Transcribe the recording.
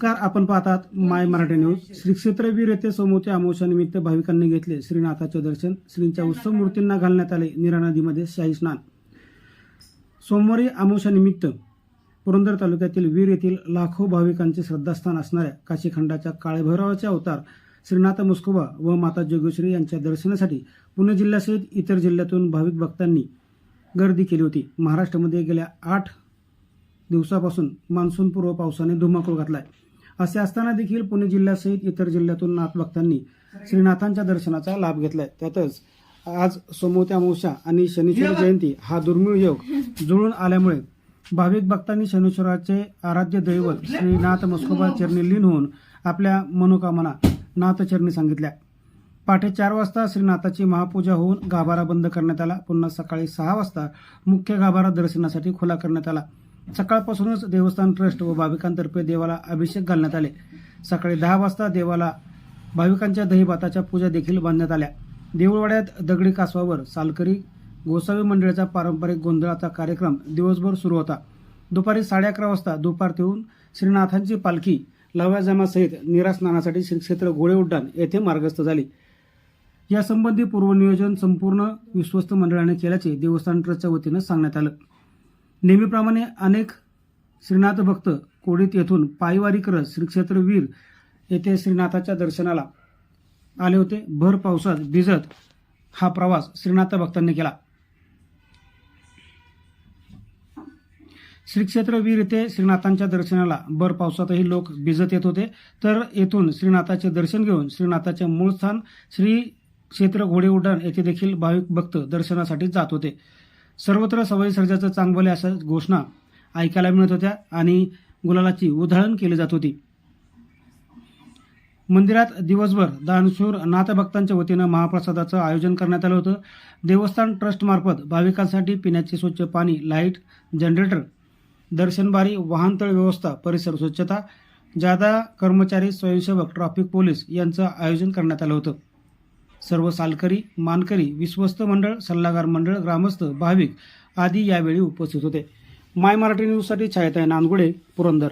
नमस्कार आपण पाहतात माय मराठी न्यूज. श्री क्षेत्रवीर येथे सोमोच्या अमावश्यानिमित्त भाविकांनी घेतले श्रीनाथाचे दर्शन. श्रींच्या उत्सव मूर्तींना घालण्यात आले निरा नदीमध्ये शाही स्नान. सोमवारी अमावश्यानिमित्त पुरंदर तालुक्यातील वीर येथील लाखो भाविकांचे श्रद्धास्थान असणाऱ्या काशीखंडाच्या काळेभैरवाचे अवतार श्रीनाथ मुस्कोबा व माता जोगेश्वरी यांच्या दर्शनासाठी पुणे जिल्ह्यासहित इतर जिल्ह्यातून भाविक भक्तांनी गर्दी केली होती. महाराष्ट्रामध्ये गेल्या आठ दिवसापासून मान्सूनपूर्व पावसाने धुमाकूळ घातला आहे असे असताना देखील पुणे जिल्ह्यासहित इतर जिल्ह्यातून नाथ भक्तांनी श्रीनाथांच्या दर्शनाचा लाभ घेतलाय. त्यातच आज सोमवती अमावस्या आणि शनीश्वर जयंती हा दुर्मिळ योग जुळून आल्यामुळे भाविक भक्तांनी शनीश्वराचे आराध्य दैवत श्रीनाथ मस्कोबा चरणी लीन होऊन आपल्या मनोकामना नाथचरणी सांगितल्या. पहाटे चार वाजता श्रीनाथाची महापूजा होऊन गाभारा बंद करण्यात आला. पुन्हा सकाळी सहा वाजता मुख्य गाभारा दर्शनासाठी खुला करण्यात आला. सकाळपासूनच देवस्थान ट्रस्ट व भाविकांतर्फे देवाला अभिषेक घालण्यात आले. सकाळी दहा वाजता देवाला भाविकांच्या दहीभाताच्या पूजा देखील बांधण्यात आल्या. देऊळवाड्यात दगडी कासवावर सालकरी गोसावी मंडळाचा पारंपरिक गोंधळाचा कार्यक्रम दिवसभर सुरू होता. दुपारी साडे अकरा वाजता दुपार होऊन श्रीनाथांची पालखी लवाजमासहित निरा स्नानासाठी श्री क्षेत्र घोडे उड्डाण येथे मार्गस्थ झाली. यासंबंधी पूर्वनियोजन संपूर्ण विश्वस्त मंडळाने केल्याचे देवस्थान ट्रस्टच्या वतीनं सांगण्यात आलं. नेहमीप्रमाणे अनेक श्रीनाथ भक्त कोडीत येथून पायवारी करत श्रीक्षेत्र वीर येथे श्रीनाथाच्या दर्शनाला आले होते. भर पावसात भिजत हा प्रवास श्रीनाथ भक्तांनी केला. श्रीक्षेत्र वीर येथे श्रीनाथांच्या दर्शनाला भर पावसातही लोक भिजत येत होते. तर येथून श्रीनाथाचे दर्शन घेऊन श्रीनाथाचे मूळ स्थान श्री क्षेत्र घोडे उड्डाण येथे देखील भाविक भक्त दर्शनासाठी जात होते. सर्वत्र सवाई सर्जाचं चांगले अशा घोषणा ऐकायला मिळत होत्या आणि गुलालाची उधळण केली जात होती. मंदिरात दिवसभर दानशूर नाथभक्तांच्या वतीनं महाप्रसादाचं आयोजन करण्यात आलं होतं. देवस्थान ट्रस्टमार्फत भाविकांसाठी पिण्याचे स्वच्छ पाणी लाइट जनरेटर दर्शनबारी वाहनतळ व्यवस्था परिसर स्वच्छता जादा कर्मचारी स्वयंसेवक ट्रॅफिक पोलीस यांचं आयोजन करण्यात आलं होतं. सर्व सालकरी मानकरी विश्वस्त मंडळ सल्लागार मंडळ ग्रामस्थ भाविक आदी यावेळी उपस्थित होते. माय मराठी न्यूजसाठी छायाताई नांदगुडे पुरंदर.